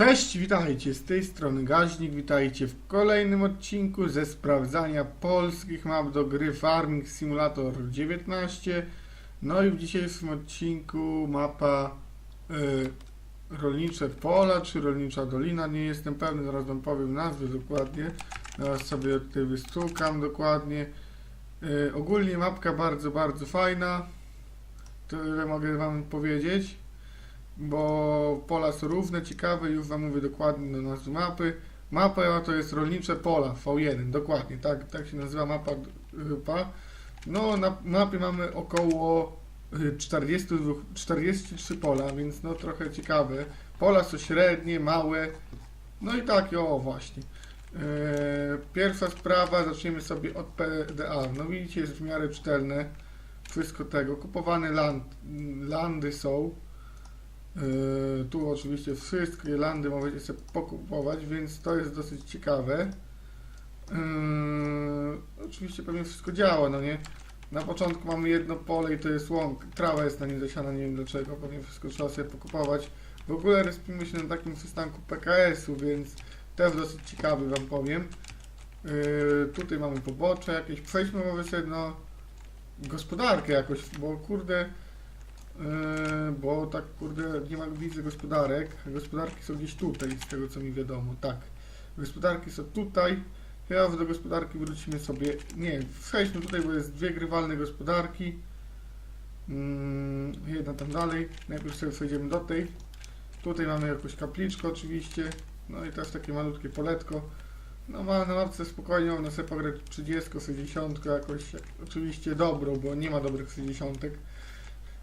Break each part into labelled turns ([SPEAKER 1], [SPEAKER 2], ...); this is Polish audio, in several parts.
[SPEAKER 1] Cześć, witajcie, z tej strony Gaźnik, witajcie w kolejnym odcinku ze sprawdzania polskich map do gry Farming Simulator 19. No i w dzisiejszym odcinku mapa y, Rolnicze Pola, czy Rolnicza Dolina, nie jestem pewny, zaraz wam powiem nazwę dokładnie. Zaraz sobie tutaj wystukam dokładnie. Y, ogólnie mapka bardzo, bardzo fajna. Tyle mogę wam powiedzieć bo pola są równe, ciekawe, już Wam mówię dokładnie do nazwy mapy. Mapa to jest rolnicze pola, V1, dokładnie, tak, tak się nazywa mapa. No, na mapie mamy około y, 42, 43 pola, więc no trochę ciekawe. Pola są średnie, małe, no i takie, o właśnie. Yy, Pierwsza sprawa, zaczniemy sobie od PDA. No widzicie, jest w miarę czytelne wszystko tego. Kupowane land, landy są. Yy, tu oczywiście wszystkie landy możecie sobie pokupować, więc to jest dosyć ciekawe. Yy, oczywiście pewnie wszystko działa, no nie? Na początku mamy jedno pole i to jest łąk. Trawa jest na nim zasiana, nie wiem dlaczego, pewnie wszystko trzeba sobie pokupować. W ogóle respimy się na takim przystanku PKS-u, więc też dosyć ciekawy wam powiem. Yy, tutaj mamy pobocze jakieś. Przejdźmy może sobie na gospodarkę jakoś, bo kurde... Yy, bo tak kurde nie ma widzę gospodarek. Gospodarki są gdzieś tutaj, z tego co mi wiadomo. Tak. Gospodarki są tutaj. Teraz do gospodarki wrócimy sobie. Nie, przejdźmy tutaj, bo jest dwie grywalne gospodarki. Mm, jedna tam dalej. Najpierw sobie przejdziemy do tej. Tutaj mamy jakąś kapliczkę oczywiście. No i też takie malutkie poletko. No ma na mapce spokojnie, ona sobie pograć 30, 60 jakoś. Oczywiście dobrą, bo nie ma dobrych 60.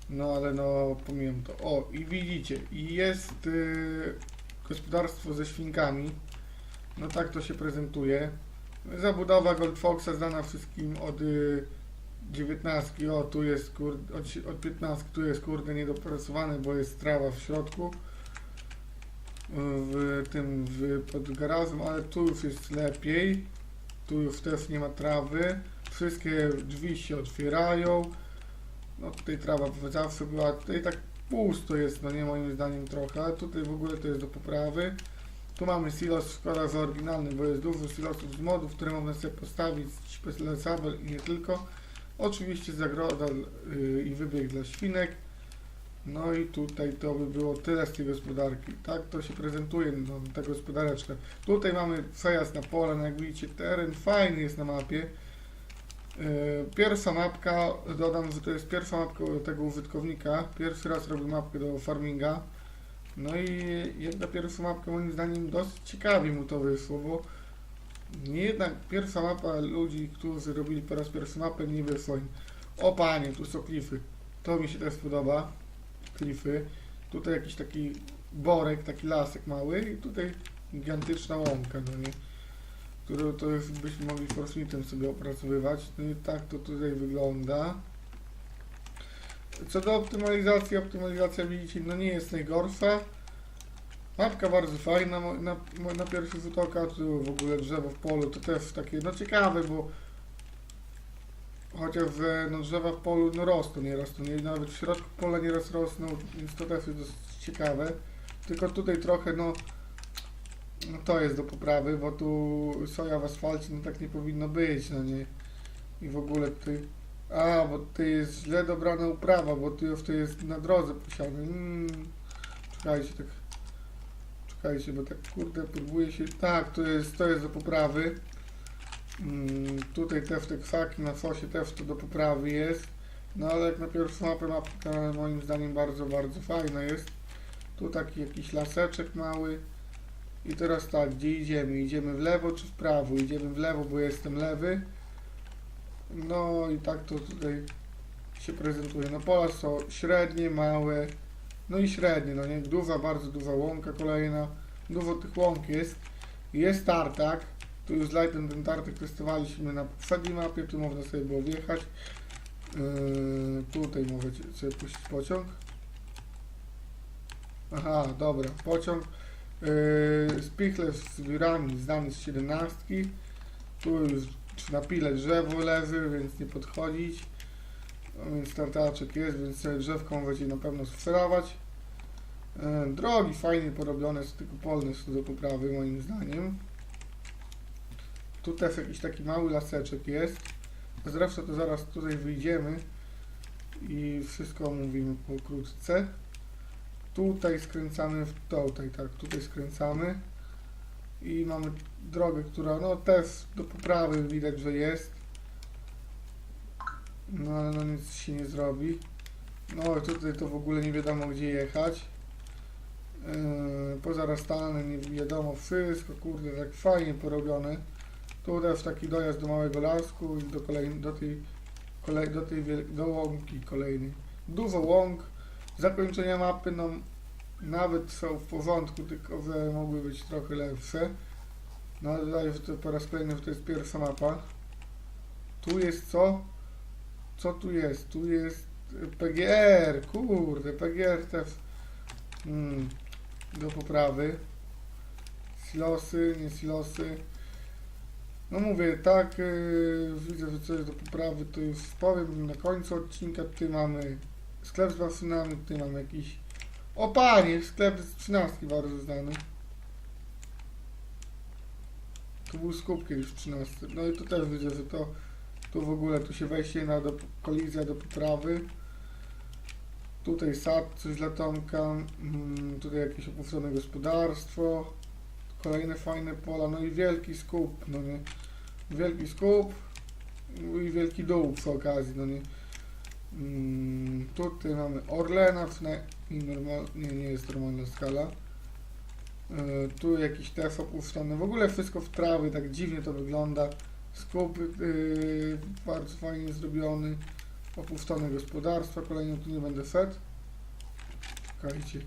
[SPEAKER 1] No ale no pomijam to. O i widzicie, jest y, gospodarstwo ze świnkami. No tak to się prezentuje. Zabudowa Gold Foxa znana wszystkim od y, 19. O tu jest kurde, od, od 15 tu jest kurde niedopracowane, bo jest trawa w środku. W tym w, pod ale tu już jest lepiej. Tu już też nie ma trawy. Wszystkie drzwi się otwierają. No tutaj trawa zawsze była, tutaj tak pusto jest, no nie moim zdaniem trochę, tutaj w ogóle to jest do poprawy. Tu mamy silos, szkoda, że oryginalny, bo jest dużo silosów z modów, które można sobie postawić, specjalny i nie tylko. Oczywiście zagroda yy, i wybieg dla świnek. No i tutaj to by było tyle z tej gospodarki. Tak to się prezentuje, no, ta gospodareczka. Tutaj mamy przejazd na pole, no jak widzicie teren fajny jest na mapie. Yy, Pierwsza mapka, dodam, że to jest pierwsza mapka tego użytkownika. Pierwszy raz robię mapkę do farminga. No i jak na pierwszą mapkę moim zdaniem dosyć ciekawie mu to wyszło, bo nie jednak pierwsza mapa ludzi, którzy robili po raz pierwszy mapę nie wyszła im. O panie, tu są klify. To mi się też podoba. Klify. Tutaj jakiś taki borek, taki lasek mały i tutaj gigantyczna łąka, no nie? Którą to już byśmy mogli forfeitem sobie opracowywać. No i tak to tutaj wygląda. Co do optymalizacji, optymalizacja widzicie, no nie jest najgorsza. Mapka bardzo fajna, na, na pierwszy rzut oka, tu w ogóle drzewo w polu, to też takie, no ciekawe, bo chociaż no drzewa w polu no rosną nieraz, no nie, nawet w środku pola nieraz rosną, więc to też jest dosyć ciekawe. Tylko tutaj trochę, no, no to jest do poprawy, bo tu soja w asfalcie, no tak nie powinno być, no nie. I w ogóle tutaj, a, bo tutaj jest źle dobrana uprawa, bo tu już to jest na drodze posiane. Mm, czekajcie, tak, czekajcie, bo tak kurde próbuję się, tak, to jest, to jest do poprawy. Mm, tutaj też te kwaki na fosie też to do poprawy jest. No ale jak na pierwszą mapę moim zdaniem bardzo, bardzo fajna jest. Tu taki jakiś laseczek mały. I teraz tak, gdzie idziemy? Idziemy w lewo czy w prawo? Idziemy w lewo, bo jestem lewy. No i tak to tutaj się prezentuje. No pola są średnie, małe, no i średnie, no nie? Duża, bardzo duża łąka kolejna. Dużo tych łąk jest. Jest tartak. Tu już light ten, tartak testowaliśmy na poprzedniej mapie, tu można sobie było wjechać. Yy, tutaj możecie sobie puścić pociąg. Aha, dobra, pociąg. Yy, Spichler z wirami znany z 17. Tu już na pile drzewo leży, więc nie podchodzić. No więc tartaczek jest, więc sobie drzewką będzie na pewno sprzedawać. E, Drogi fajnie porobione, tylko polne są do poprawy moim zdaniem. Tu też jakiś taki mały laseczek jest. Zresztą to zaraz tutaj wyjdziemy i wszystko omówimy pokrótce. Tutaj skręcamy w tutaj, tak, tutaj skręcamy i mamy drogę, która no też do poprawy widać, że jest. No ale no nic się nie zrobi. No tutaj to w ogóle nie wiadomo gdzie jechać. Yy, pozarastane, nie wiadomo, wszystko kurde tak fajnie porobione. Tu też taki dojazd do małego lasku i do kolej, do tej, kolej, do tej do łąki kolejnej. Dużo łąk, zakończenia mapy no nawet są w porządku, tylko że mogły być trochę lepsze. No ale tutaj że to po raz kolejny, że to jest pierwsza mapa. Tu jest co? Co tu jest? Tu jest y, PGR, kurde, PGR też mm, do poprawy. Silosy, nie silosy. No mówię, tak, yy, widzę, że coś do poprawy, to już powiem na końcu odcinka. Tutaj mamy sklep z maszynami, tutaj mamy jakiś... O panie, sklep z 13 bardzo znany. Tu był skup kiedyś w 13. No i tu też widzę, że to tu w ogóle tu się wejście na do, kolizja do poprawy. Tutaj sad, coś dla Tomka. Mm, tutaj jakieś opuszczone gospodarstwo. Kolejne fajne pola, no i wielki skup, no nie. Wielki skup no i wielki dół przy okazji, no nie. Mm, tutaj mamy Orlena, i normal, nie, nie jest normalna skala. E, tu jakiś tef opuszczony, w ogóle wszystko w trawy, tak dziwnie to wygląda. Skup yy, bardzo fajnie zrobiony. Opuszczone gospodarstwa, kolejno tu nie będę szedł. Czekajcie.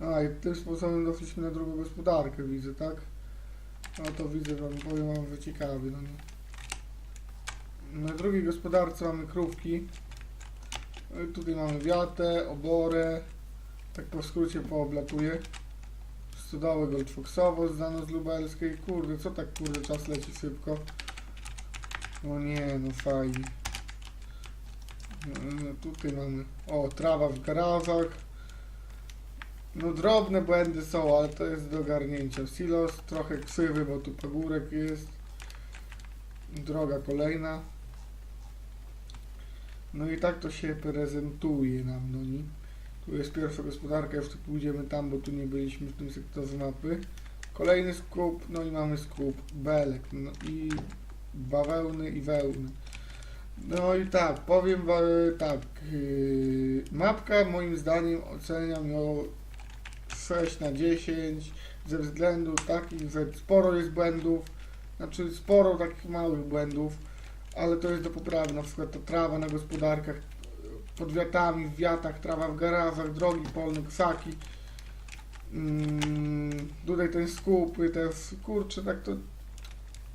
[SPEAKER 1] A, i tym sposobem doszliśmy na drugą gospodarkę, widzę, tak? No to widzę, wam powiem wam, że ciekawy, no nie. Na drugiej gospodarce mamy krówki. I Tutaj mamy wiatę, oborę. Tak po skrócie pooblatuję. Stodołę Goldfoxowo znano z lubelskiej. Kurde, co tak kurde czas leci szybko. O nie, no fajnie. No, tutaj mamy, o, trawa w garażach. No drobne błędy są, ale to jest do ogarnięcia. Silos trochę krzywy, bo tu pagórek jest. Droga kolejna. No i tak to się prezentuje nam, no nie? Tu jest pierwsza gospodarka, jeszcze pójdziemy tam, bo tu nie byliśmy w tym sektorze mapy. Kolejny skup, no i mamy skup belek, no i bawełny i wełny. No i tak, powiem wa- tak, yy, mapka moim zdaniem oceniam ją 6 na 10 ze względu takich, że sporo jest błędów, znaczy sporo takich małych błędów, ale to jest do poprawy, na przykład ta trawa na gospodarkach, pod wiatami, w wiatach, trawa w garażach, drogi polne, krzaki. Mm, tutaj ten skup, też, kurczę, tak to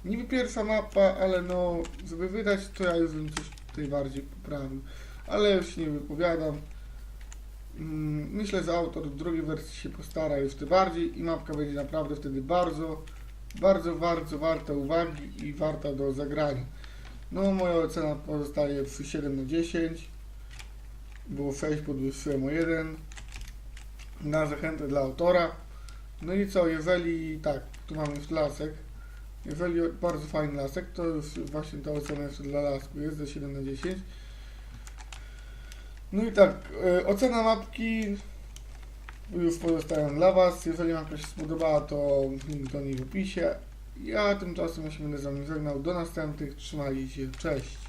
[SPEAKER 1] Niby pierwsza mapa, ale no, żeby wydać, to ja już bym coś tutaj bardziej poprawił. Ale już nie wypowiadam. Mm, Myślę, że autor drugiej wersji się postara już bardziej i mapka będzie naprawdę wtedy bardzo, bardzo, bardzo warta uwagi i warta do zagrania. No, moja ocena pozostaje przy 7 na 10. Było 6, podwyższyłem o 1. Na zachętę dla autora. No i co, jeżeli tak, tu mamy już lasek. Jeżeli bardzo fajny lasek, to już właśnie ta ocena jeszcze dla lasku jest ze 7 na 10. No i tak, e, ocena mapki już pozostają dla Was. Jeżeli mapka się spodobała, to link do niej w opisie. Ja tymczasem się będę z Wami żegnał. Do następnych. Trzymajcie się. Cześć.